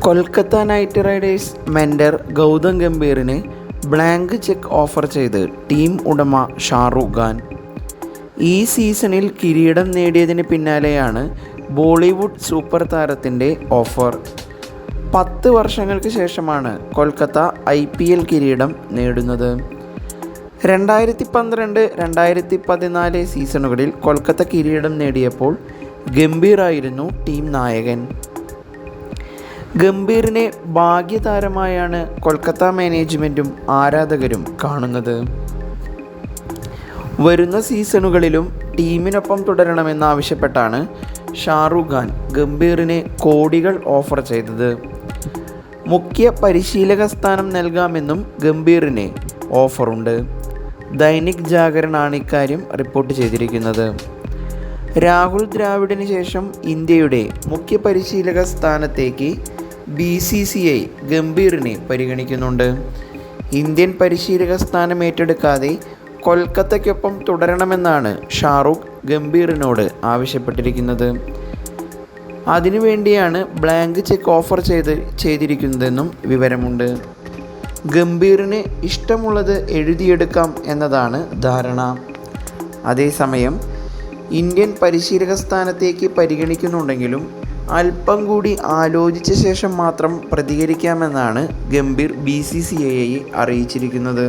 Kolkata night riders mentor Gautam ഗംഭീറിന് blank cheque offer ചെയ്ത് team ഉടമ ഷാറുഖ് ഖാൻ. ഈ സീസണിൽ കിരീടം നേടിയതിന് പിന്നാലെയാണ് ബോളിവുഡ് സൂപ്പർ താരത്തിന്റെ ഓഫർ. പത്ത് വർഷങ്ങൾക്ക് ശേഷമാണ് കൊൽക്കത്ത ഐ പി എൽ കിരീടം നേടുന്നത്. രണ്ടായിരത്തി പന്ത്രണ്ട് രണ്ടായിരത്തി പതിനാല് സീസണുകളിൽ കൊൽക്കത്ത കിരീടം നേടിയപ്പോൾ ഗംഭീറായിരുന്നു ടീം നായകൻ. ഗംഭീറിനെ ഭാഗ്യതാരമായാണ് കൊൽക്കത്ത മാനേജ്മെന്റും ആരാധകരും കാണുന്നത്. വരുന്ന സീസണുകളിലും ടീമിനൊപ്പം തുടരണമെന്നാവശ്യപ്പെട്ടാണ് ഷാറുഖ് ഖാൻ ഗംഭീറിന് കോടികൾ ഓഫർ ചെയ്തത്. മുഖ്യ പരിശീലക സ്ഥാനം നൽകാമെന്നും ഗംഭീറിന് ഓഫറുണ്ട്. ദൈനിക് ജാഗരണാണ് ഇക്കാര്യം റിപ്പോർട്ട് ചെയ്തിരിക്കുന്നത്. രാഹുൽ ദ്രാവിഡിന് ശേഷം ഇന്ത്യയുടെ മുഖ്യ പരിശീലക സ്ഥാനത്തേക്ക് ബി സി സി ഐ ഗംഭീറിനെ പരിഗണിക്കുന്നുണ്ട്. ഇന്ത്യൻ പരിശീലക സ്ഥാനം ഏറ്റെടുക്കാതെ കൊൽക്കത്തയ്ക്കൊപ്പം തുടരണമെന്നാണ് ഷാറൂഖ് ഗംഭീറിനോട് ആവശ്യപ്പെട്ടിരിക്കുന്നത്. അതിനുവേണ്ടിയാണ് ബ്ലാങ്ക് ചെക്ക് ഓഫർ ചെയ്ത് ചെയ്തിരിക്കുന്നതെന്നും വിവരമുണ്ട്. ഗംഭീറിന് ഇഷ്ടമുള്ളത് എഴുതിയെടുക്കാം എന്നതാണ് ധാരണ. അതേസമയം ഇന്ത്യൻ പരിശീലക സ്ഥാനത്തേക്ക് പരിഗണിക്കുന്നുണ്ടെങ്കിലും അല്പം കൂടി ആലോചിച്ച ശേഷം മാത്രം പ്രതികരിക്കാമെന്നാണ് ഗംഭീർ ബി സി സി ഐയെ അറിയിച്ചിരിക്കുന്നത്.